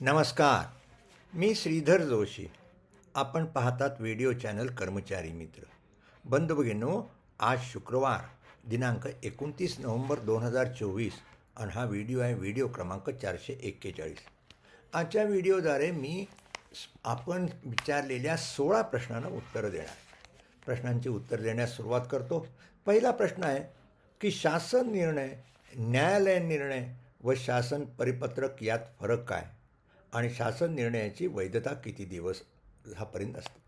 नमस्कार मी श्रीधर जोशी. आपण पाहतात व्हिडिओ चॅनल कर्मचारी मित्र. बंधुभगिनो आज शुक्रवार दिनांक एकोणतीस नोव्हेंबर दोन हजार चोवीस आणि हा व्हिडिओ आहे व्हिडिओ क्रमांक चारशे एक्केचाळीस. आजच्या व्हिडिओद्वारे मी आपण विचारलेल्या सोळा प्रश्नांना उत्तरं देणार प्रश्नांची उत्तर देण्यास सुरुवात करतो. पहिला प्रश्न आहे की शासन निर्णय न्यायालय निर्णय व शासन परिपत्रक यात फरक काय? आणि शासन निर्णयाची वैधता किती दिवस ह्यापर्यंत असते?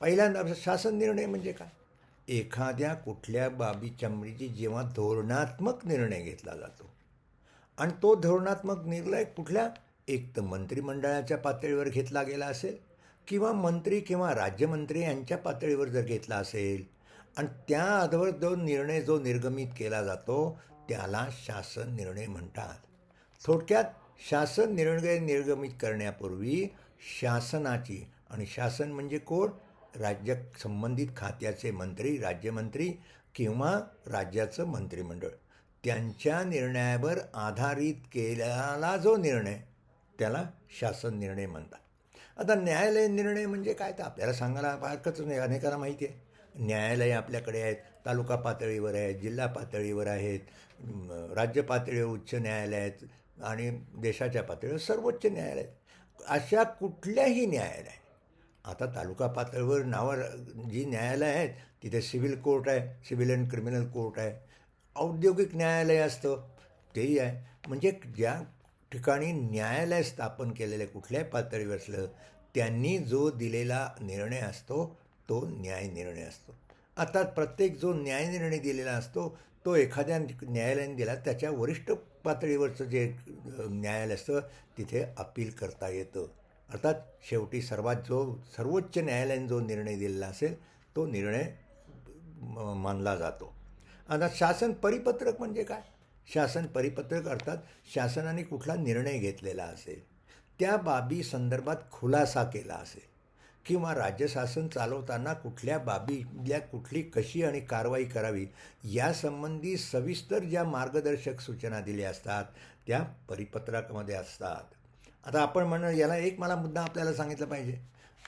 पहिल्यांदा शासन निर्णय म्हणजे काय? एखाद्या कुठल्या बाबी चमडीची जेव्हा धोरणात्मक निर्णय घेतला जातो आणि तो धोरणात्मक निर्णय कुठल्या एक तर मंत्रिमंडळाच्या पातळीवर घेतला गेला असेल किंवा मंत्री किंवा राज्यमंत्री यांच्या पातळीवर जर घेतला असेल आणि त्या आधार जो निर्णय जो निर्गमित केला जातो त्याला शासन निर्णय म्हणतात. थोडक्यात शासन निर्णय निर्गमित करण्यापूर्वी शासनाची आणि शासन म्हणजे कोण? राज्य संबंधित खात्याचे मंत्री राज्यमंत्री किंवा राज्याचं मंत्रिमंडळ. त्यांच्या निर्णयावर आधारित केलेला जो निर्णय त्याला शासन निर्णय म्हणतात. आता न्यायालय निर्णय म्हणजे काय? तर आपल्याला सांगायला फारकच नाही अनेकांना माहिती आहे. न्यायालय आपल्याकडे आहेत तालुका पातळीवर आहेत जिल्हा पातळीवर आहेत राज्य पातळीवर उच्च न्यायालय आहेत आणि देशाच्या पातळीवर सर्वोच्च न्यायालय. अशा कुठल्याही न्यायालय आता तालुका पातळीवर नावं जी न्यायालय आहेत तिथे सिव्हिल कोर्ट आहे सिव्हिल अँड क्रिमिनल कोर्ट आहे. औद्योगिक न्यायालय असतं तेही आहे. म्हणजे ज्या ठिकाणी न्यायालय स्थापन केलेलं कुठल्याही पातळीवर असलं त्यांनी जो दिलेला निर्णय असतो तो न्याय निर्णय असतो. आता प्रत्येक जो न्याय निर्णय दिलेला असतो तो एखाद्या न्यायालयाने दिला त्याच्या वरिष्ठ पातळीवरचं जे न्यायालय असतं तिथे अपील करता येतं. अर्थात शेवटी सर्वात जो सर्वोच्च न्यायालयाने जो निर्णय दिलेला असेल तो निर्णय म- मानला जातो. आता शासन परिपत्रक म्हणजे काय? शासन परिपत्रक अर्थात शासनाने कुठला निर्णय घेतलेला असेल त्या बाबी संदर्भात खुलासा केला असेल. किंवा राज्य शासन चालवताना कुठल्या बाबीतल्या कुठली कशी आणि कारवाई करावी यासंबंधी सविस्तर ज्या मार्गदर्शक सूचना दिल्या असतात त्या परिपत्रकामध्ये असतात. आता आपण म्हणणं याला एक मला मुद्दा आपल्याला सांगितला पाहिजे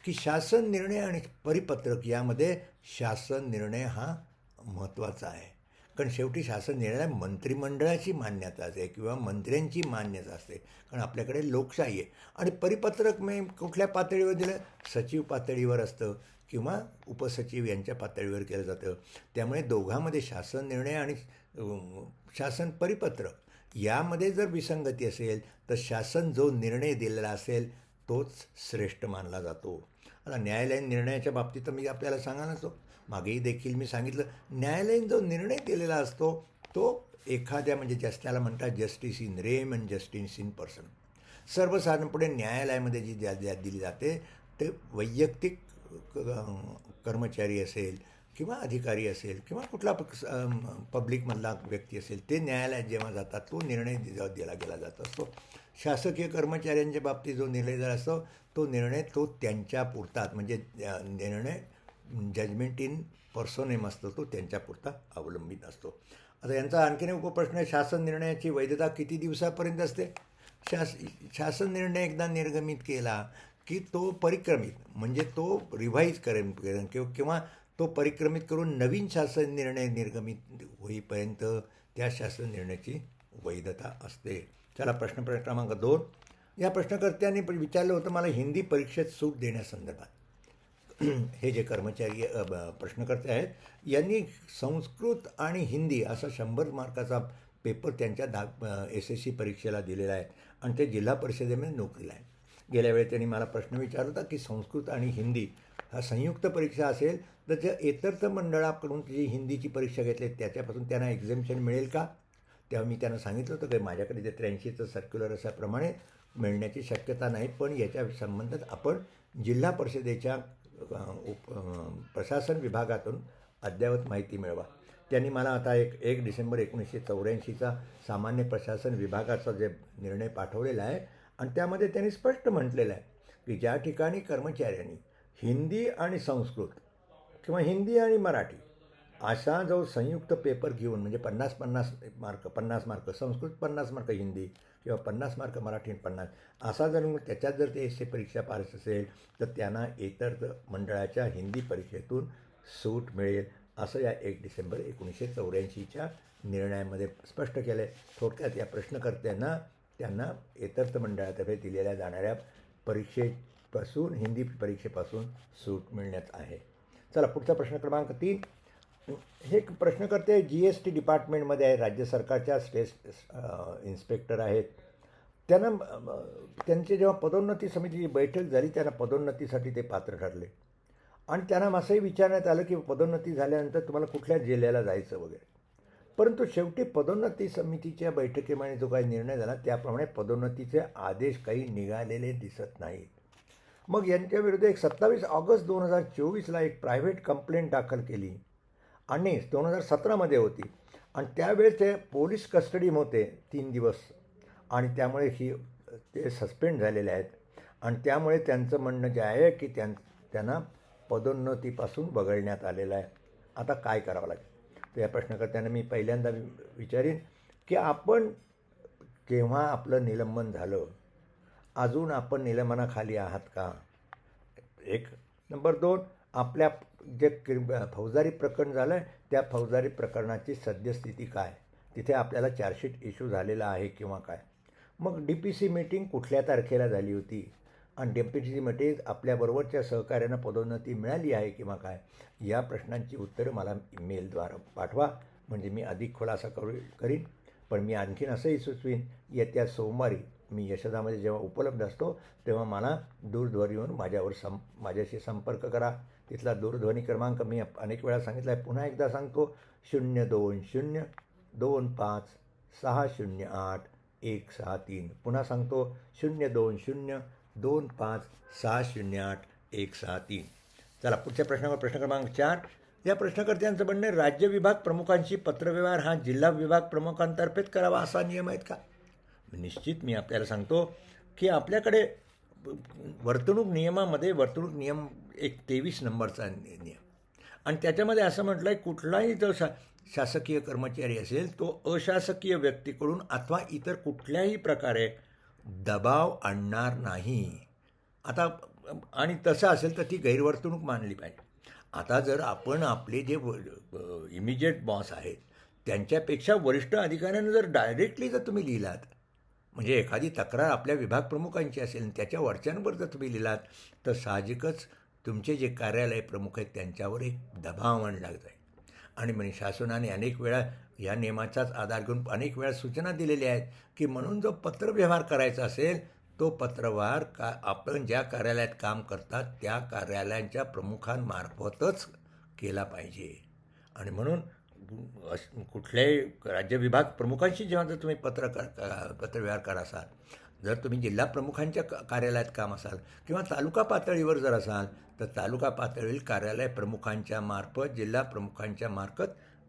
की शासन निर्णय आणि परिपत्रक यामध्ये शासन निर्णय हा महत्त्वाचा आहे. कारण शेवटी शासन निर्णय मंत्रिमंडळाची मान्यता असते किंवा मंत्र्यांची मान्यता असते. कारण आपल्याकडे लोकशाही आहे. आणि परिपत्रक मी कुठल्या पातळीवर दिलं? सचिव पातळीवर असतं किंवा उपसचिव यांच्या पातळीवर केलं जातं. त्यामुळे दोघांमध्ये शासन निर्णय आणि शासन परिपत्रक यामध्ये जर विसंगती असेल तर शासन जो निर्णय दिलेला असेल तोच श्रेष्ठ मानला जातो. आता न्यायालयीन निर्णयाच्या बाबतीत तर मी आपल्याला सांगा नसतो. मागेही देखील मी सांगितलं. न्यायालयीन जो निर्णय दिलेला असतो तो एखाद्या म्हणजे जस त्याला म्हणतात justice in rem and justice in person. सर्वसाधारणपणे न्यायालयामध्ये जी ज्या ज्या दिली जाते ते वैयक्तिक कर्मचारी असेल किंवा अधिकारी असेल किंवा कुठला पब्लिकमधला व्यक्ती असेल ते न्यायालयात जेव्हा जातात तो निर्णय दि- दिला गेला जात असतो. शासकीय कर्मचाऱ्यांच्या बाबतीत जो निर्णय झाला असतो तो निर्णय तो त्यांच्या पुरतात म्हणजे निर्णय जजमेंट इन पर्सोनेम असतो तो त्यांच्यापुरता अवलंबित असतो. आता यांचा आणखीन एक उपप्रश्न आहे शासन निर्णयाची वैधता किती दिवसापर्यंत असते? शास शासन निर्णय एकदा निर्गमित केला की तो परिक्रमित म्हणजे तो रिव्हाईज करेन करेन किंवा किंवा तो परिक्रमित करून नवीन शासन निर्णय निर्गमित होईपर्यंत त्या शासन निर्णयाची वैधता असते. चला प्रश्न प्रश्न क्रमांक दोन. या प्रश्नकर्त्यांनी विचारलं होतं मला हिंदी परीक्षेत सूट देण्यासंदर्भात. हे जे कर्मचारी प्रश्नकर्ते आहेत यांनी संस्कृत आणि हिंदी असा शंभर मार्काचा पेपर त्यांच्या दा एस एस सी परीक्षेला दिलेला आहे आणि ते जिल्हा परिषदेमध्ये नोकरीला आहे गेल्या वेळी त्यांनी मला प्रश्न विचारला होता की संस्कृत आणि हिंदी हा संयुक्त परीक्षा असेल तर ज्या इतरत मंडळाकडून जी हिंदीची परीक्षा घेतली त्याच्यापासून त्यांना एक्झामिशन मिळेल का? तेव्हा मी त्यांना सांगितलं होतं की माझ्याकडे जे त्र्याऐंशीचं सर्क्युलर अशाप्रमाणे मिळण्याची शक्यता नाही पण याच्या संबंधात आपण जिल्हा परिषदेच्या उप प्रशासन विभागातून अद्ययावत माहिती मिळवा. त्यांनी मला आता एक एक डिसेंबर एकोणीसशे चौऱ्याऐंशीचा सामान्य प्रशासन विभागाचा जे निर्णय पाठवलेला आहे आणि त्यामध्ये त्यांनी स्पष्ट म्हटलेलं आहे की ज्या ठिकाणी कर्मचाऱ्यांनी हिंदी आणि संस्कृत किंवा हिंदी आणि मराठी असा जो संयुक्त पेपर घेऊन म्हणजे पन्नास पन्नास मार्क पन्नास मार्क संस्कृत पन्नास मार्क हिंदी किंवा पन्नास मार्क मराठी पन्नास असा जर त्याच्यात जर ते एस परीक्षा पास असेल तर त्यांना इतर मंडळाच्या हिंदी परीक्षेतून सूट मिळेल असं या एक डिसेंबर एकोणीसशे चौऱ्याऐंशीच्या निर्णयामध्ये स्पष्ट केलं आहे थोडक्यात या प्रश्नकर्त्यांना त्यांना इतर मंडळातर्फे दिलेल्या जाणाऱ्या परीक्षेपासून हिंदी परीक्षेपासून सूट मिळण्यात आहे. चला पुढचा प्रश्न क्रमांक तीन. हे एक प्रश्नकर्ते जी एस टी डिपार्टमेंटमध्ये आहे राज्य सरकारच्या स्टेट इन्स्पेक्टर आहेत. त्यांना त्यांची जेव्हा पदोन्नती समितीची बैठक झाली त्यांना पदोन्नतीसाठी ते पात्र ठरले. आणि त्यांना असंही विचारण्यात आलं की पदोन्नती झाल्यानंतर तुम्हाला कुठल्या जिल्ह्याला जायचं वगैरे. परंतु शेवटी पदोन्नती समितीच्या बैठकीमध्ये जो काही निर्णय झाला त्याप्रमाणे पदोन्नतीचे आदेश काही निघालेले दिसत नाहीत. मग यांच्याविरुद्ध एक सत्तावीस ऑगस्ट दोन हजार चोवीसला एक प्रायव्हेट कंप्लेंट दाखल केली. आणि दोन हजार सतरामध्ये होती. आणि त्यावेळेस ते पोलीस कस्टडीमध्ये होते तीन दिवस. आणि त्यामुळे ही ते सस्पेंड झालेले आहेत. आणि त्यामुळे त्यांचं म्हणणं जे आहे की त्यां त्यांना पदोन्नतीपासून वगळण्यात आलेलं आहे. आता काय करावं लागेल? तर या प्रश्नकर्त्यांना मी पहिल्यांदा वि- विचारीन की आपण केव्हा आपलं निलंबन झालं? अजून आपण निलंबनाखाली आहात का? एक. नंबर दोन आपल्या जे क्रि- फौजदारी प्रकरण झालं आहे त्या फौजदारी प्रकरणाची सद्यस्थिती काय? तिथे आपल्याला चार्जशीट इश्यू झालेला आहे किंवा काय? मग डी पी सी मीटिंग कुठल्या तारखेला झाली होती? आणि डी पी सी मीटिंग आपल्याबरोबरच्या सहकार्यानं पदोन्नती मिळाली आहे किंवा काय? या प्रश्नांची उत्तरं मला ईमेलद्वारा पाठवा. म्हणजे मी अधिक खुलासा करू करीन. पण मी आणखीन असंही सुचवीन येत्या सोमवारी मी यशदामध्ये जेव्हा उपलब्ध असतो तेव्हा मला दूरध्वनीवरून माझ्यावर सं माझ्याशी संपर्क करा. तिथला दूरध्वनी क्रमांक मी अनेक वेळा सांगितला आहे. पुन्हा एकदा सांगतो शून्य दोन शून्य दोन पाच सहा शून्य आठ एक सहा तीन. पुन्हा सांगतो शून्य दोन शून्य दोन पाच सहा शून्य आठ एक सहा तीन. चला पुढच्या प्रश्नावर प्रश्न क्रमांक चार. या प्रश्नकर्त्यांचं म्हणणं राज्य विभाग प्रमुखांशी पत्रव्यवहार हा जिल्हा विभाग प्रमुखांतर्फेच करावा असा नियम आहेत का? निश्चित मी आपल्याला सांगतो की आपल्याकडे वर्तणूक नियमामध्ये वर्तणूक नियम एक तेवीस नंबरचा नियम. आणि त्याच्यामध्ये असं म्हटलं आहे कुठलाही जो शा शासकीय कर्मचारी असेल तो अशासकीय व्यक्तीकडून अथवा इतर कुठल्याही प्रकारे दबाव आणणार नाही. आता आणि तसं असेल तर ती गैरवर्तणूक मानली पाहिजे. आता जर आपण आपले जे इमिजिएट बॉस आहेत त्यांच्यापेक्षा वरिष्ठ अधिकाऱ्यांना जर डायरेक्टली जर तुम्ही लिहिलात म्हणजे एखादी तक्रार आपल्या विभाग प्रमुखांची असेल आणि त्याच्या वरच्यांवर जर तुम्ही लिहिलात तर साहजिकच तुमचे जे कार्यालय प्रमुख आहेत त्यांच्यावर एक दबाव आणला जाईल. आणि म्हणजे शासनाने अनेक वेळा या नियमाचाच आधार घेऊन अनेक वेळा सूचना दिलेल्या आहेत की म्हणून जो पत्रव्यवहार करायचा असेल तो पत्रव्यवहार का आपण ज्या कार्यालयात काम करतात त्या कार्यालयांच्या प्रमुखांमार्फतच केला पाहिजे. आणि म्हणून अश- कुठल्याही राज्य विभाग प्रमुखांशी जेव्हा जर तुम्ही पत्र क- पत्रव्यवहार करा असाल जर तुम्ही जिल्हा प्रमुखांच्या कार्यालयात काम असाल किंवा तालुका पातळीवर जर असाल तर तालुका पातळीवरील कार्यालय प्रमुखांच्या मार्फत जिल्हा प्रमुखांच्या मार्फत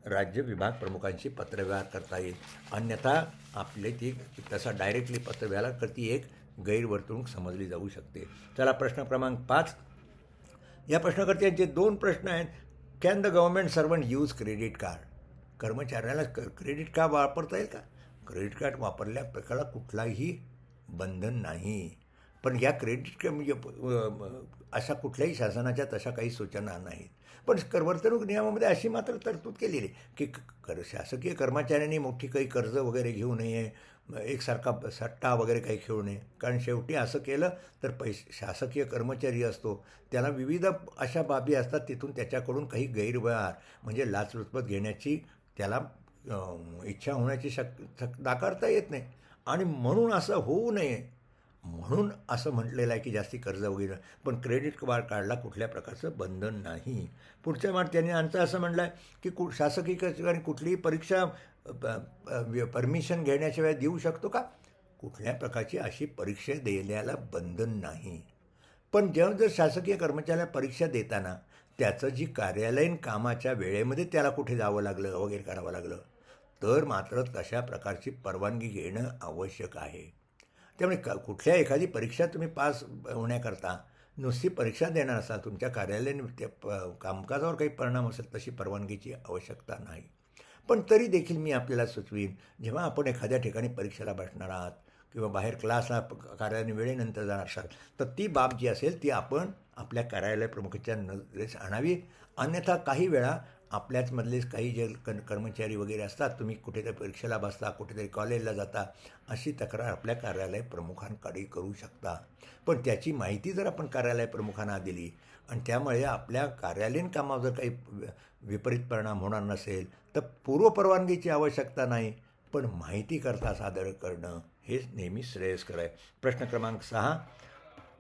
राज्य विभाग प्रमुखांशी पत्रव्यवहार करता येईल. अन्यथा आपले ती तसा डायरेक्टली पत्रव्यवहार करती एक गैरवर्तणूक समजली जाऊ शकते. चला प्रश्न क्रमांक पाच. या प्रश्नकर्त्यांचे दोन प्रश्न आहेत. Can the government servant use credit card कर्मचाऱ्याला क क्रेडिट कार्ड वापरता येईल का? क्रेडिट कार्ड वापरल्या प्रकाराला कुठलाही बंधन नाही. पण या क्रेडिट म्हणजे अशा कुठल्याही शासनाच्या तशा काही सूचना नाहीत. पण करवर्तणूक नियमामध्ये अशी मात्र तरतूद केलेली आहे की क- कर शासकीय कर्मचाऱ्यांनी मोठी काही कर्ज वगैरे घेऊ नये एकसारखा सट्टा वगैरे काही खेळू नये. कारण शेवटी असं केलं तर पैसे शासकीय कर्मचारी असतो. त्याला विविध अशा बाबी असतात तिथून त्याच्याकडून काही गैरव्यवहार म्हणजे लाचलुचपत घेण्याची त्याला इच्छा होण्याची शक शक नाकारता येत नाही. आणि म्हणून असं होऊ नये. म्हणून असं म्हटलेलं आहे की जास्ती कर्ज वगैरे पण क्रेडिट कार्ड काढला कुठल्या प्रकारचं बंधन नाही. पुढच्या मार्ग त्यांनी आमचं असं म्हटलं आहे की कु शासकीय ठिकाणी कुठलीही परीक्षा परमिशन घेण्याशिवाय देऊ शकतो का? कुठल्या प्रकारची अशी परीक्षा देण्याला बंधन नाही. पण जेव्हा जर शासकीय कर्मचाऱ्याला परीक्षा देताना त्याचं जी कार्यालयीन कामाच्या वेळेमध्ये त्याला कुठे जावं लागलं वगैरे करावं लागलं तर मात्र तशा प्रकारची परवानगी घेणं आवश्यक आहे. त्यामुळे क कुठल्या एखादी परीक्षा तुम्ही पास होण्याकरता नुसती परीक्षा देणार असाल तुमच्या कार्यालयीन त्या प कामकाजावर काही परिणाम असेल तशी परवानगीची आवश्यकता नाही. पण तरी देखील मी आपल्याला सुचवीन जेव्हा आपण एखाद्या ठिकाणी परीक्षेला बसणार आहात किंवा बाहेर क्लासला कार्याने वेळेनंतर जाणार असाल तर ती बाब जी असेल ती आपण आपल्या कार्यालय प्रमुखाच्या नजरेस आणावी. अन्यथा काही वेळा आपल्याचमधलेच काही जे कन कर्मचारी वगैरे असतात तुम्ही कुठेतरी परीक्षेला बसता कुठेतरी कॉलेजला जाता अशी तक्रार आपल्या कार्यालय प्रमुखांकडे करू शकता. पण त्याची माहिती जर आपण कार्यालय प्रमुखांना दिली आणि त्यामुळे आपल्या कार्यालयीन कामावर जर काही विपरीत परिणाम होणार नसेल तर पूर्वपरवानगीची आवश्यकता नाही. पण माहिती करता सादर करणं हेच नेहमी श्रेयस्कर आहे. प्रश्न क्रमांक सहा.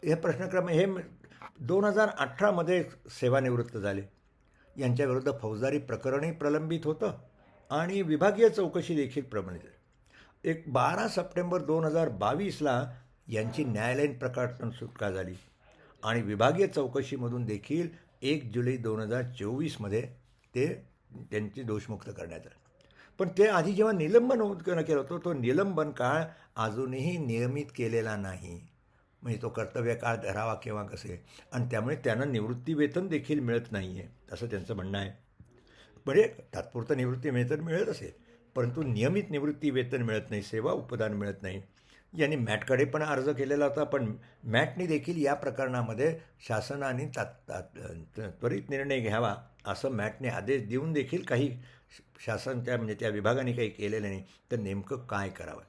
हे प्रश्नक्रम हे दोन हजार अठरामध्ये सेवानिवृत्त झाले. यांच्याविरुद्ध फौजदारी प्रकरणही प्रलंबित होतं आणि विभागीय चौकशी देखील प्रमाणित एक बारा सप्टेंबर दोन हजार बावीसला यांची न्यायालयीन प्रकाशन सुटका झाली आणि विभागीय चौकशीमधून देखील एक जुलै दोन हजार चोवीसमध्ये ते त्यांची दोषमुक्त करण्यात आलं. पण ते आधी जेव्हा निलंबन होत केलं होतं तो निलंबन काळ अजूनही नियमित केलेला नाही. म्हणजे तो कर्तव्य काळ धरावा किंवा कसे. आणि त्यामुळे त्यांना निवृत्तीवेतन देखील मिळत नाही आहे असं त्यांचं म्हणणं आहे. म्हणजे तात्पुरतं निवृत्ती वेतन मिळत असेल परंतु नियमित निवृत्ती वेतन मिळत नाही सेवा उपदान मिळत नाही. यांनी मॅटकडे पण अर्ज केलेला होता पण मॅटने देखील या प्रकरणामध्ये शासनाने तात त्वरित निर्णय घ्यावा असं मॅटने आदेश देऊन देखील काही शासन त्या म्हणजे त्या विभागाने काही केलेलं नाही. तर नेमकं काय करावं?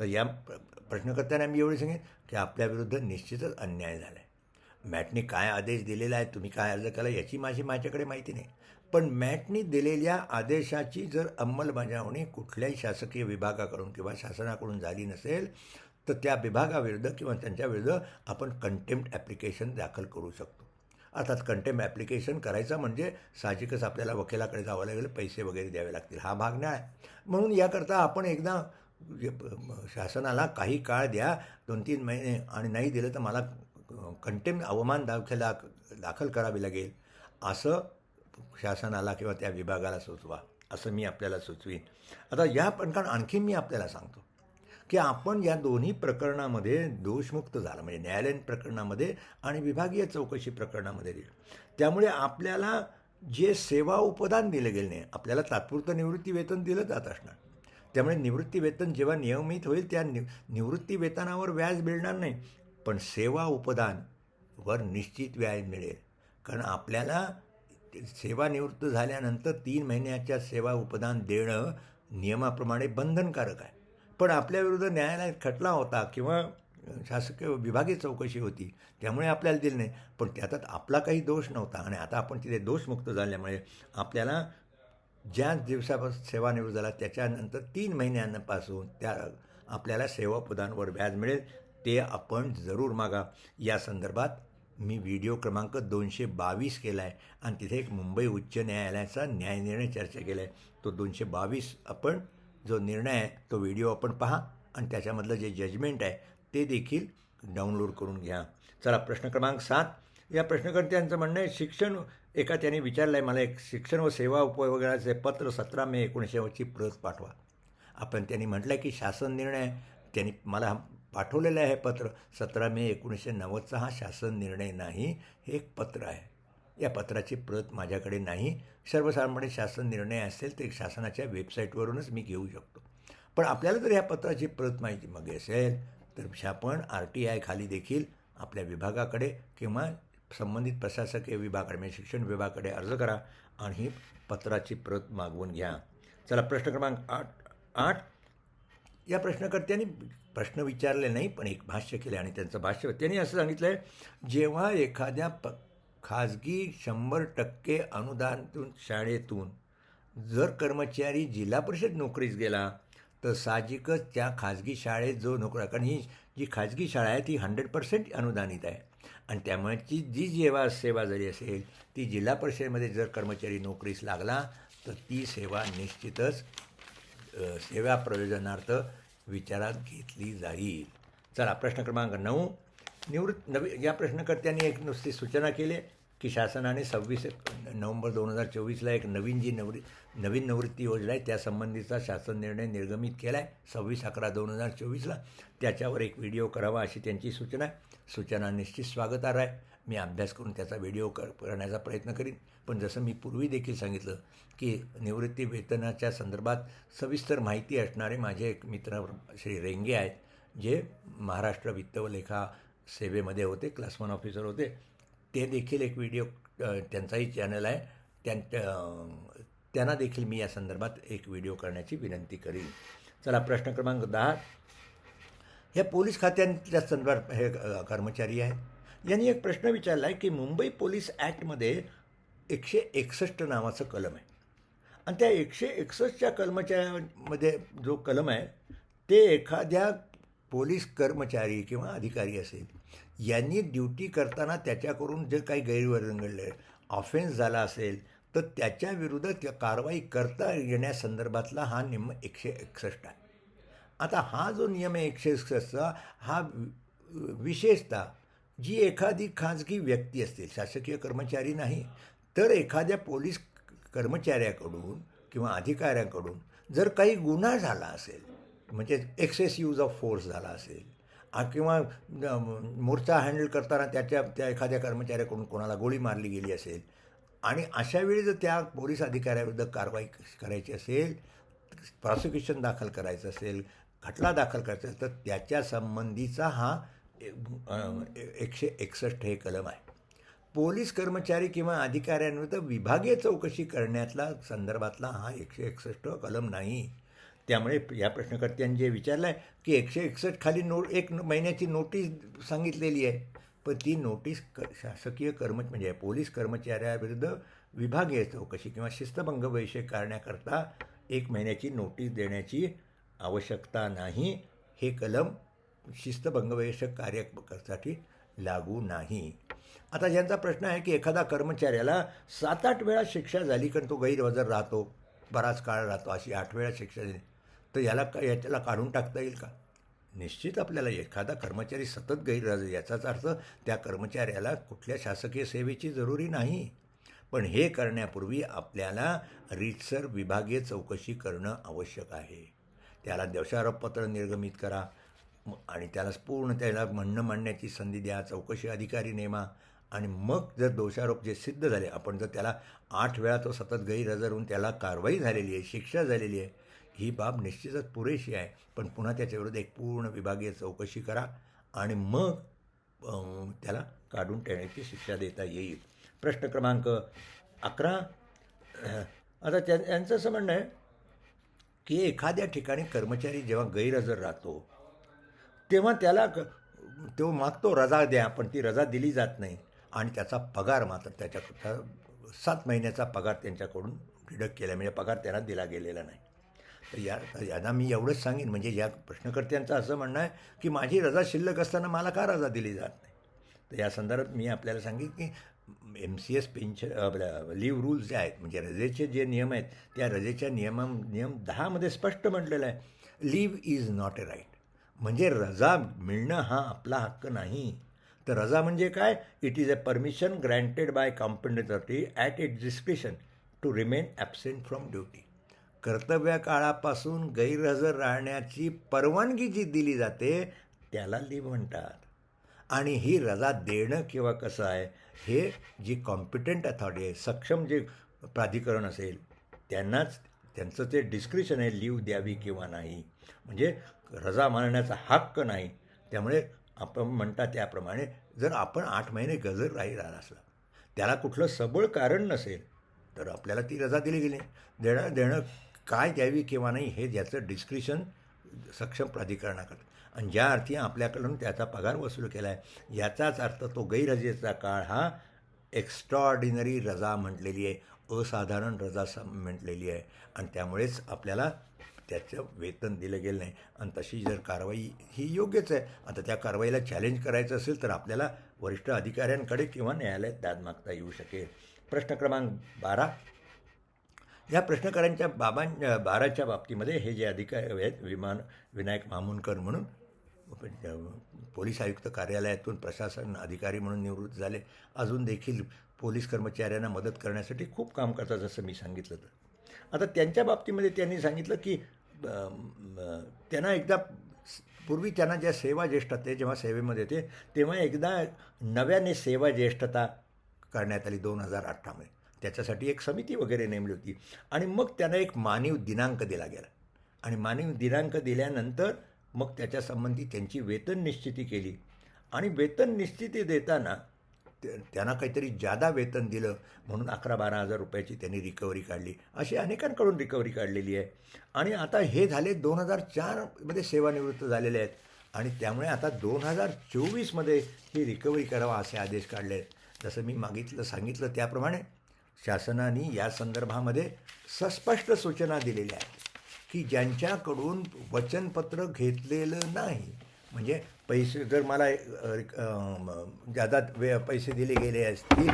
तर या प्र- प्रश्नकर्त्यांना मी एवढे सांगेन की आपल्याविरुद्ध निश्चितच अन्याय झाला आहे मॅटने काय आदेश दिलेला आहे तुम्ही काय अर्ज केला याची माझी माझ्याकडे माहिती नाही. पण मॅटने दिलेल्या आदेशाची जर अंमलबजावणी कुठल्याही शासकीय विभागाकडून किंवा शासनाकडून झाली नसेल तर त्या विभागाविरुद्ध किंवा त्यांच्याविरुद्ध आपण कंटेम्प्ट ॲप्लिकेशन दाखल करू शकतो. अर्थात कंटेम्प्ट ॲप्लिकेशन करायचं म्हणजे साहजिकच आपल्याला वकिलाकडे जावं लागेल पैसे वगैरे द्यावे लागतील. हा भाग नाही. म्हणून याकरता आपण एकदा जे शासनाला काही काळ द्या दोन तीन महिने आणि नाही दिलं तर मला कंटेम अवमान दाखला दाखल करावी लागेल. असं शासनाला किंवा त्या विभागाला सुचवा असं मी आपल्याला सुचवीन. आता या प्रकरण आणखी मी आपल्याला सांगतो की आपण या दोन्ही प्रकरणामध्ये दोषमुक्त झाला म्हणजे न्यायालयीन प्रकरणामध्ये आणि विभागीय चौकशी प्रकरणामध्ये दिलं. त्यामुळे आपल्याला जे सेवा उपदान दिलं गेलं नाही आपल्याला तात्पुरतं निवृत्ती वेतन दिलं जात असणार. त्यामुळे निवृत्ती वेतन जेव्हा नियमित होईल त्या नि निवृत्ती वेतनावर व्याज मिळणार नाही. पण सेवा उपदान वर निश्चित व्याज मिळेल. कारण आपल्याला सेवानिवृत्त झाल्यानंतर तीन महिन्याच्या सेवा उपदान देणं नियमाप्रमाणे बंधनकारक आहे. पण आपल्याविरुद्ध न्यायालयात खटला होता किंवा शासकीय विभागीय चौकशी होती त्यामुळे आपल्याला दिलं नाही. पण त्यात आपला काही दोष नव्हता आणि आता आपण तिथे दोषमुक्त झाल्यामुळे आपल्याला ज्या दिवसापासून सेवानिवृत्त झाला त्याच्यानंतर तीन महिन्यांपासून त्या आपल्याला सेवा प्रदानवर व्याज मिळेल ते आपण जरूर मागा. या संदर्भात मी व्हिडिओ क्रमांक दोनशे बावीस केला आहे आणि तिथे एक मुंबई उच्च न्यायालयाचा न्यायनिर्णय चर्चा केला आहे तो दोनशे बावीस आपण जो निर्णय आहे तो व्हिडिओ आपण पहा आणि त्याच्यामधलं जे जजमेंट आहे ते देखील डाउनलोड करून घ्या. चला प्रश्न क्रमांक सात. या प्रश्नकर्त्यांचं म्हणणं आहे शिक्षण एका त्याने विचारलं आहे मला एक शिक्षण व सेवा उपयोगाचे पत्र सतरा मे एकोणीसशेची प्रत पाठवा. आपण त्यांनी म्हटलं आहे की शासन निर्णय त्यांनी मला पाठवलेलं आहे पत्र. सतरा मे एकोणीसशे नव्वदचा हा शासन निर्णय नाही हे एक पत्र आहे. या पत्राची प्रत माझ्याकडे नाही. सर्वसाधारणपणे शासन निर्णय असेल ते शासनाच्या वेबसाईटवरूनच मी घेऊ शकतो. पण आपल्याला जर या पत्राची प्रत माहिती मग असेल तर आपण आर टी आय खाली देखील आपल्या विभागाकडे किंवा संबंधित प्रशासकीय विभागाकडे म्हणजे शिक्षण विभागाकडे अर्ज करा आणि ही पत्राची प्रत मागवून घ्या. चला प्रश्न क्रमांक आठ आठ. या प्रश्नकर्त्यांनी प्रश्न विचारले नाही पण एक भाष्य केले आणि त्यांचं भाष्य. त्यांनी असं सांगितलं आहे जेव्हा एखाद्या प खाजगी शंभर टक्के अनुदानातून शाळेतून जर कर्मचारी जिल्हा परिषद नोकरीस गेला तर साहजिकच त्या खाजगी शाळेत जो नोकरा कारण ही जी खाजगी शाळा आहे ती हंड्रेड पर्सेंट अनुदानित आहे. आणि त्यामुळे ती जी जेव्हा सेवा जरी असेल ती जिल्हा परिषदेमध्ये जर कर्मचारी नोकरीस लागला तर ती सेवा निश्चितच सेवा प्रयोजनार्थ विचारात घेतली जाईल. चला प्रश्न क्रमांक नऊ. निवृत्त नवी या प्रश्नकर्त्यांनी एक नुसती सूचना केली की शासनाने सव्वीस नोव्हेंबर दोन हजार चोवीसला एक नवीन जी नवरी नवीन निवृत्ती योजना आहे त्यासंबंधीचा शासन निर्णय निर्गमित केला आहे सव्वीस अकरा दोन हजार चोवीसला त्याच्यावर एक व्हिडिओ करावा अशी त्यांची सूचना आहे. सूचना निश्चित स्वागतार्ह आहे. मी अभ्यास करून त्याचा व्हिडिओ कर करण्याचा प्रयत्न करीन. पण जसं मी पूर्वी देखील सांगितलं की निवृत्ती वेतनाच्या संदर्भात सविस्तर माहिती असणारे माझे एक मित्र श्री रेंगे आहेत जे महाराष्ट्र वित्त व लेखा सेवेमध्ये होते क्लास वन ऑफिसर होते. ते देखील एक व्हिडिओ त्यांचाही चॅनल आहे. त्यां त्यांना देखील मी या संदर्भात एक व्हिडिओ करण्याची विनंती करीन. चला प्रश्न क्रमांक दहा. या पोलीस खात्यांच्या संदर्भात हे कर्मचारी आहेत. यांनी एक प्रश्न विचारला आहे की मुंबई पोलीस ॲक्टमध्ये एकशे एकसष्ट नावाचं कलम आहे. आणि त्या एकशे एकसष्टच्या कलमाच्यामध्ये जो कलम आहे ते एखाद्या पोलीस कर्मचारी किंवा अधिकारी असेल यांनी ड्युटी करताना त्याच्याकडून जे काही गैरवर्तन घडलं ऑफेन्स झाला असेल तर त्याच्याविरुद्ध कारवाई करता येण्यासंदर्भातला हा नियम एकशे एकसष्ट आहे. आता हा जो नियम आहे एकशे एकसष्टचा हा वि- विशेषतः जी एखादी खाजगी व्यक्ती असतील शासकीय कर्मचारी नाही तर एखाद्या पोलीस कर्मचाऱ्याकडून किंवा अधिकाऱ्याकडून जर काही गुन्हा झाला असेल म्हणजे एक्सेस यूज ऑफ फोर्स झाला असेल किंवा मोर्चा हँडल करताना त्याच्या त्या एखाद्या कर्मचाऱ्याकडून कोणाला गोळी मारली गेली असेल आणि अशा वेळी जर त्या पोलीस अधिकाऱ्याविरुद्ध कारवाई करायची असेल प्रॉसिक्युशन दाखल करायचं असेल खटला दाखल करायचा असेल तर त्याच्या संबंधीचा हा एकशे एकसष्ट हे कलम आहे. पोलीस कर्मचारी किंवा अधिकाऱ्यांविरुद्ध विभागीय चौकशी करण्यातला संदर्भातला हा एकशे एकसष्ट कलम नाही. त्यामुळे या प्रश्नकर्त्यांनी जे विचारलं आहे की एकशे एकसष्ट खाली नो एक महिन्याची नोटीस सांगितलेली आहे. पण ती नोटीस क शासकीय कर्म म्हणजे पोलीस कर्मचाऱ्याविरुद्ध विभागीय चौकशी किंवा शिस्तभंग विषय करण्याकरता एक महिन्याची नोटीस देण्याची आवश्यकता नाही. हे कलम शिस्तभंगविषयक कार्यासाठी लागू नाही. आता ज्यांचा प्रश्न आहे की एखादा कर्मचाऱ्याला सात आठ वेळा शिक्षा झाली कारण तो गैरहजर राहतो बराच काळ राहतो अशी आठ वेळा शिक्षा झाली. तर याला का याच्याला काढून टाकता येईल का? निश्चित आपल्याला एखादा कर्मचारी सतत गैरहजर याचाच अर्थ त्या कर्मचाऱ्याला कुठल्या शासकीय सेवेची जरुरी नाही. पण हे करण्यापूर्वी आपल्याला रीतसर विभागीय चौकशी करणं आवश्यक आहे. त्याला दोषारोपपत्र निर्गमित करा. आणि त्याला पूर्ण त्याला म्हणणं मांडण्याची संधी द्या. चौकशी अधिकारी नेमा. आणि मग जर दोषारोप जे सिद्ध झाले आपण जर त्याला आठ वेळा तो सतत गैरहजर होऊन त्याला कारवाई झालेली आहे शिक्षा झालेली आहे ही बाब निश्चितच पुरेशी आहे. पण पुन्हा त्याच्याविरुद्ध एक पूर्ण विभागीय चौकशी करा आणि मग त्याला काढून ठेवण्याची शिक्षा देता येईल. प्रश्न क्रमांक अकरा. आता त्या यांचं असं म्हणणं आहे की एखाद्या ठिकाणी कर्मचारी जेव्हा गैरहजर राहतो तेव्हा त्याला क- तो मागतो रजा द्या पण ती रजा दिली जात नाही. आणि त्याचा पगार मात्र त्याच्या सात महिन्याचा पगार त्यांच्याकडून डिडक्ट केला म्हणजे पगार त्यांना दिला गेलेला नाही. तर या यांना मी एवढंच सांगेन म्हणजे या प्रश्नकर्त्यांचं असं म्हणणं आहे की माझी रजा शिल्लक असताना मला का रजा दिली जात नाही? तर या संदर्भात मी आपल्याला सांगेन की एम सी एस पेन्शन आपल्या लिव्ह रूल्स जे आहेत म्हणजे रजेचे जे नियम आहेत त्या रजेच्या नियमा नियम दहामध्ये स्पष्ट म्हटलेलं आहे. Leave is not a right म्हणजे रजा मिळणं हा आपला हक्क नाही. तर रजा म्हणजे काय? It is a permission granted by competency at it discretion to remain absent from duty कर्तव्य काळापासून गैरहजर राहण्याची परवानगी जी दिली जाते त्याला लीव म्हणतात. आणि ही रजा देणं किंवा कसं आहे हे जी कॉम्पिटंट अथॉरिटी आहे सक्षम जे प्राधिकरण असेल त्यांनाच त्यांचं ते डिस्क्रिप्शन आहे लीव द्यावी किंवा नाही. म्हणजे रजा मारण्याचा हक्क नाही. त्यामुळे आपण म्हणता त्याप्रमाणे जर आपण आठ महिने गजर राही राहिला असला त्याला कुठलं सबळ कारण नसेल तर आपल्याला ती रजा दिली गेली. देणं देणं काय द्यावी किंवा नाही हे ज्याचं डिस्क्रिप्शन सक्षम प्राधिकरणाकडे. आणि ज्या अर्थी आपल्याकडून त्याचा पगार वसूल केला आहे याचाच अर्थ तो गैरजेचा काळ हा एक्स्ट्रॉऑर्डिनरी रजा म्हटलेली आहे असाधारण रजा म्हटलेली आहे. आणि त्यामुळेच आपल्याला त्याचं वेतन दिलं गेलं नाही. आणि तशी जर कारवाई ही योग्यच आहे. आता त्या कारवाईला चॅलेंज करायचं असेल तर आपल्याला वरिष्ठ अधिकाऱ्यांकडे किंवा न्यायालयात दाद मागता येऊ शकेल. प्रश्न क्रमांक बारा. या प्रश्नकारांच्या बाबां बाराच्या बाबतीमध्ये हे जे अधिकारी आहेत विमान विनायक मामुनकर म्हणून पोलीस आयुक्त कार्यालयातून प्रशासन अधिकारी म्हणून निवृत्त झाले. अजून देखील पोलीस कर्मचाऱ्यांना मदत करण्यासाठी खूप काम करतात जसं मी सांगितलं तर. आता त्यांच्या बाबतीमध्ये त्यांनी सांगितलं की त्यांना एकदा पूर्वी त्यांना ज्या सेवा ज्येष्ठता ते जेव्हा सेवेमध्ये येते तेव्हा एकदा नव्याने सेवा ज्येष्ठता करण्यात आली दोन हजार अठरामध्ये. त्याच्यासाठी एक समिती वगैरे नेमली होती. आणि मग त्यांना एक मानीव दिनांक दिला गेला. आणि मानव दिनांक दिल्यानंतर मग त्याच्यासंबंधी त्यांची वेतन निश्चिती केली. आणि वेतन निश्चिती देताना त्यांना काहीतरी जादा वेतन दिलं म्हणून अकरा बारा हजार रुपयाची त्यांनी रिकव्हरी काढली. अशी अनेकांकडून रिकव्हरी काढलेली आहे. आणि आता हे झाले दोन हजार चारमध्ये सेवानिवृत्त झालेले आहेत. आणि त्यामुळे आता दोन हजार चोवीसमध्ये ही रिकव्हरी करावा असे आदेश काढले आहेत. जसं मी मागितलं सांगितलं त्याप्रमाणे शासनाने या संदर्भामध्ये सस्पष्ट सूचना दिलेल्या आहेत की ज्यांच्याकडून वचनपत्र घेतलेलं नाही म्हणजे पैसे जर मला ज्यादा जादा वे पैसे दिले गेले असतील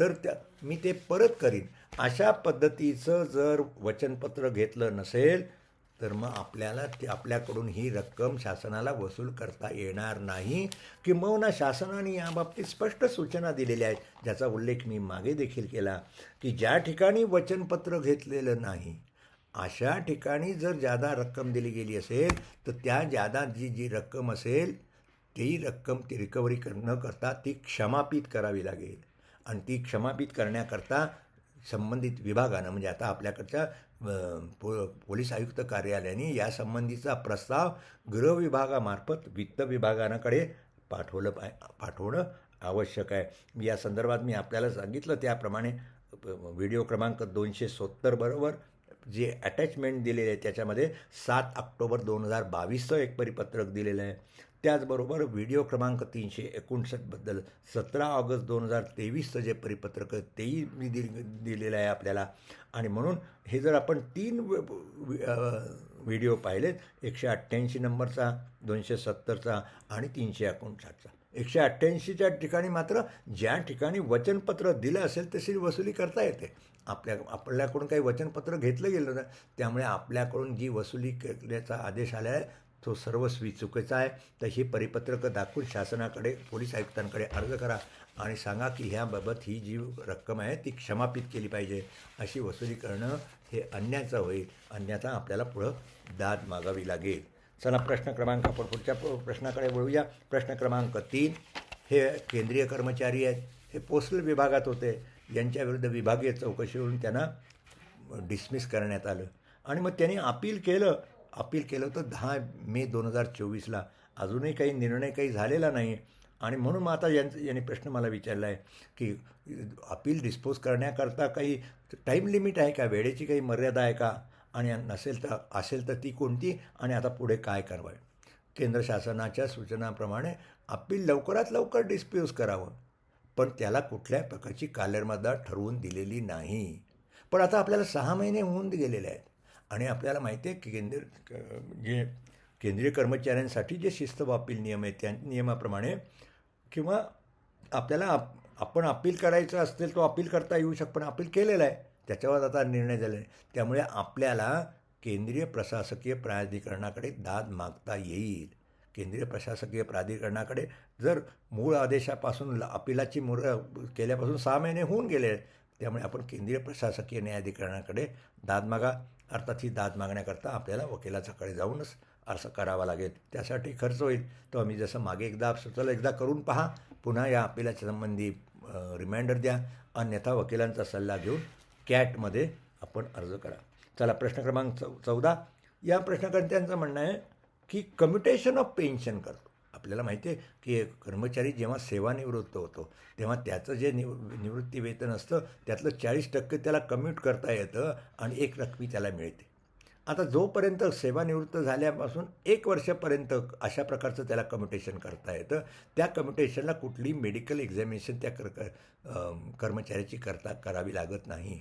तर त्या मी ते परत करीन. अशा पद्धतीचं जर वचनपत्र घेतलं नसेल तर मग आपल्याला ते आपल्याकडून ही रक्कम शासनाला वसूल करता येणार नाही. किंबहुना शासनाने याबाबतीत स्पष्ट सूचना दिलेल्या आहेत. ज्याचा उल्लेख मी मागे देखील केला की ज्या ठिकाणी वचनपत्र घेतलेलं नाही अशा ठिकाणी जर जादा रक्कम दिली गेली असेल तर त्या जादा जी जी रक्कम असेल ती रक्कम ती रिकव्हरी कर न करता ती क्षमापित करावी लागेल. आणि ती क्षमापित करण्याकरता संबंधित विभागानं म्हणजे आता आपल्याकडच्या पो पोलीस आयुक्त कार्यालयाने यासंबंधीचा प्रस्ताव गृह विभागामार्फत वित्त विभागाकडे पाठवलं पाय पाठवणं आवश्यक आहे. या संदर्भात मी आपल्याला सांगितलं त्याप्रमाणे व्हिडिओ क्रमांक दोनशे सत्तर बरोबर जे अटॅचमेंट दिलेले आहे त्याच्यामध्ये सात ऑक्टोबर दोन हजार बावीसचं एक परिपत्रक दिलेलं आहे. त्याचबरोबर व्हिडिओ क्रमांक तीनशे एकोणसष्टबद्दल सतरा ऑगस्ट दोन हजार तेवीसचं जे परिपत्रक आहे तेही मी दि दिलेलं आहे आपल्याला. आणि म्हणून हे जर आपण तीन व्हिडिओ पाहिलेत एकशे अठ्ठ्याऐंशी नंबरचा दोनशे सत्तरचा आणि तीनशे एकोणसाठचा. एकशे अठ्ठ्याऐंशीच्या ठिकाणी मात्र ज्या ठिकाणी वचनपत्र दिलं असेल तशी वसुली करता येते. आपल्या आपल्याकडून काही वचनपत्र घेतलं गेलं ना त्यामुळे आपल्याकडून जी वसुली करण्याचा आदेश आला आहे तो सर्वस्वी चुकीचा आहे. तर ही परिपत्रकं दाखवून शासनाकडे पोलीस आयुक्तांकडे अर्ज करा आणि सांगा की ह्याबाबत ही जी रक्कम आहे ती क्षमापित केली पाहिजे. अशी वसुली करणं हे अन्याचं होईल. अन्यथा आपल्याला पुढं दाद मागावी लागेल. चला प्रश्न क्रमांक आपण पुढच्या प्रश्नाकडे वळूया. प्रश्न क्रमांक तीन हे केंद्रीय कर्मचारी आहेत. हे पोस्टल विभागात होते. यांच्याविरुद्ध विभागीय चौकशीवरून त्यांना डिसमिस करण्यात आलं. आणि मग त्यांनी अपील केलं. अपील केलं तर दहा मे दोन हजार चोवीसला. अजूनही काही निर्णय काही झालेला नाही. आणि म्हणून मग आता यांचं यांनी प्रश्न मला विचारला आहे की अपील डिस्पोज करण्याकरता काही टाईम लिमिट आहे का? वेळेची काही मर्यादा आहे का? आणि नसेल तर असेल तर ती कोणती आणि आता पुढे काय करावं केंद्र शासनाच्या सूचनाप्रमाणे अपील लवकरात लवकर डिस्प्यूज करावं. पण त्याला कुठल्याही प्रकारची कालमर्यादा ठरवून दिलेली नाही. पण आता आपल्याला सहा महिने होऊन गेलेले आहेत. आणि आपल्याला माहिती आहे की केंद्र क- जे केंद्रीय कर्मचाऱ्यांसाठी जे शिस्त व अपील नियम आहेत त्या नियमाप्रमाणे किंवा आपल्याला आप आपण अपील करायचं असेल तो अपील करता येऊ शक पण अपील केलेलं आहे. त्याच्यावर आता निर्णय झाले. आहे त्यामुळे आपल्याला केंद्रीय प्रशासकीय प्राधिकरणाकडे दाद मागता येईल. केंद्रीय प्रशासकीय प्राधिकरणाकडे जर मूळ आदेशापासून अपिलाची मुर केल्यापासून सहा महिने होऊन गेले त्यामुळे आपण केंद्रीय प्रशासकीय न्यायाधिकरणाकडे दाद मागा. अर्थात ही दाद मागण्याकरता आपल्याला वकिलाच्याकडे जाऊनच असं करावं लागेल. त्यासाठी खर्च होईल. तो आम्ही जसं मागे एकदा सुचवलं एकदा करून पहा. पुन्हा या अपिलाच्या संबंधी रिमाइंडर द्या. अन्यथा वकिलांचा सल्ला घेऊन कॅटमध्ये आपण अर्ज करा. चला प्रश्न क्रमांक चौ चौदा. या प्रश्नकर्त्यांचं म्हणणं आहे की कम्युटेशन ऑफ पेन्शन करतो. आपल्याला माहिती आहे की एक कर्मचारी जेव्हा सेवानिवृत्त होतो तेव्हा त्याचं जे निव निवृत्ती वेतन असतं त्यातलं चाळीस टक्के त्याला कम्यूट करता येतं आणि एक रकमी त्याला मिळते. आता जोपर्यंत सेवानिवृत्त झाल्यापासून एक वर्षापर्यंत अशा प्रकारचं त्याला कम्युटेशन करता येतं. त्या कम्युटेशनला कुठली मेडिकल एक्झामिनेशन त्या कर कर्मचाऱ्याची करता करावी लागत नाही.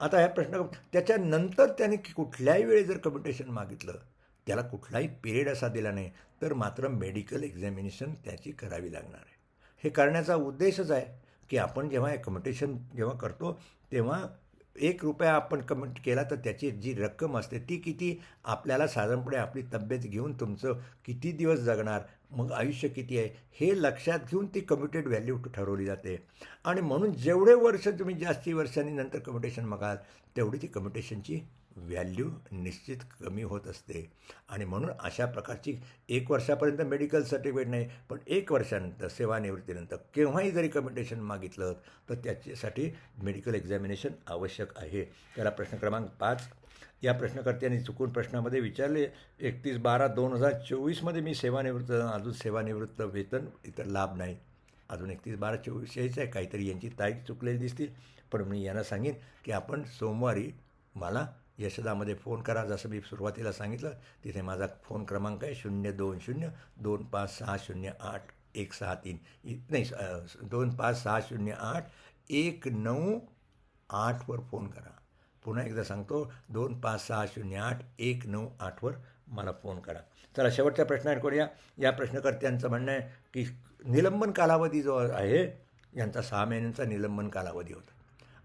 आता ह्या प्रश्न त्याच्यानंतर त्याने कुठल्याही वेळी जर कम्युटेशन मागितलं त्याला कुठलाही पिरियड असा दिला नाही तर मात्र मेडिकल एक्झामिनेशन त्याची करावी लागणार आहे. हे करण्याचा उद्देशच आहे की आपण जेव्हा कम्युटेशन जेव्हा करतो तेव्हा एक रुपया आपण कमेंट केला तर त्याची जी रक्कम असते ती किती? आपल्याला साधारणपणे आपली तब्येत घेऊन तुमचं किती दिवस जगणार? मग आयुष्य किती आहे? हे लक्षात घेऊन ती कमिटेड व्हॅल्यू ठरवली जाते. आणि म्हणून जेवढे वर्ष तुम्ही जास्ती वर्षांनी नंतर कम्युटेशन मागाल तेवढी ती कम्युटेशनची व्हॅल्यू निश्चित कमी होत असते. आणि म्हणून अशा प्रकारची एक वर्षापर्यंत मेडिकल सर्टिफिकेट नाही पण एक वर्षानंतर सेवानिवृत्तीनंतर केव्हाही जरी कमिटेशन मागितलं तर त्याच्यासाठी मेडिकल एक्झामिनेशन आवश्यक आहे. त्याला प्रश्न क्रमांक पाच. या प्रश्नकर्त्यांनी चुकून प्रश्नामध्ये विचारले एकतीस बारा दोन हजार चोवीसमध्ये मी सेवानिवृत्त अजून सेवानिवृत्त वेतन इतर लाभ नाही. अजून एकतीस बारा चोवीस यायचं आहे काहीतरी यांची तारीख चुकलेली दिसतील पण मी यांना सांगेन की आपण सोमवारी मला यशदामध्ये फोन करा जसं मी सुरुवातीला सांगितलं तिथे माझा फोन क्रमांक आहे शून्य दोन शून्य दोन पाच सहा शून्य आठ एक सहा तीन. नाही दोन पाच सहा शून्य आठ एक नऊ आठवर फोन करा. पुन्हा एकदा सांगतो दोन पाच सहा शून्य आठ एक नऊ आठवर मला फोन करा. चला शेवटच्या प्रश्नावर या या प्रश्नकर्त्यांचं म्हणणं आहे की निलंबन कालावधी जो आहे यांचा सहा महिन्यांचा निलंबन कालावधी होता.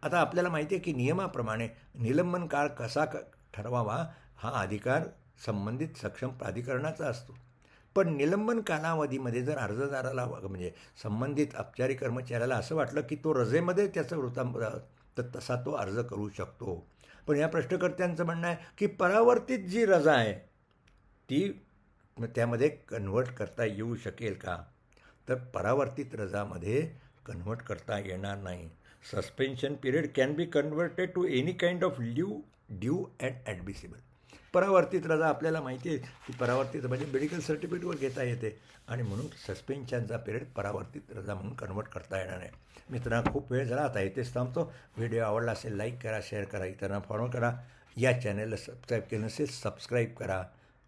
आता आपल्याला माहिती आहे की नियमाप्रमाणे निलंबन काळ कसा क ठरवावा हा अधिकार संबंधित सक्षम प्राधिकरणाचा असतो. पण निलंबन कालावधीमध्ये जर अर्जदाराला म्हणजे संबंधित औपचारिक कर्मचाऱ्याला असं वाटलं की तो रजेमध्ये त्याचं वृत्तांत तर तसा तो अर्ज करू शकतो. पण या प्रश्नकर्त्यांचं म्हणणं आहे की परावर्तित जी रजा आहे ती त्यामध्ये कन्व्हर्ट करता येऊ शकेल का? तर परावर्तित रजामध्ये कन्व्हर्ट करता येणार नाही. Suspension period can be converted to any kind of leave due and admissible परावर्तित रजा आपल्याला माहिती आहे की परावर्तित म्हणजे मेडिकल सर्टिफिकेटवर घेता येते आणि म्हणून सस्पेन्शनचा पिरियड परावर्तित रजा म्हणून कन्वर्ट करता येणार नाही. मित्रांना खूप वेळ झाला. आता इथेच थांबतो. व्हिडिओ आवडला असेल लाईक करा शेअर करा इतरांना फॉलो करा. या चॅनलला सबस्क्राईब केलं नसेल सबस्क्राईब करा.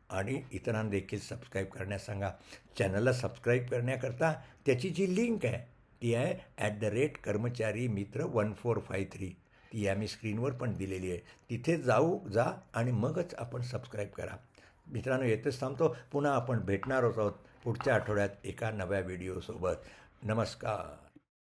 आणि इतरांना देखील सबस्क्राईब करण्यास सांगा. चॅनलला सबस्क्राईब करण्याकरता त्याची जी लिंक आहे ती आहे ॲट द रेट कर्मचारी मित्र वन फोर फाय थ्री ती आम्ही स्क्रीनवर पण दिलेली आहे. तिथे जाऊ जा आणि मगच आपण सबस्क्राईब करा. मित्रांनो येथेच थांबतो. पुन्हा आपण भेटणार आहोत पुढच्या आठवड्यात एका नव्या व्हिडिओसोबत नमस्कार.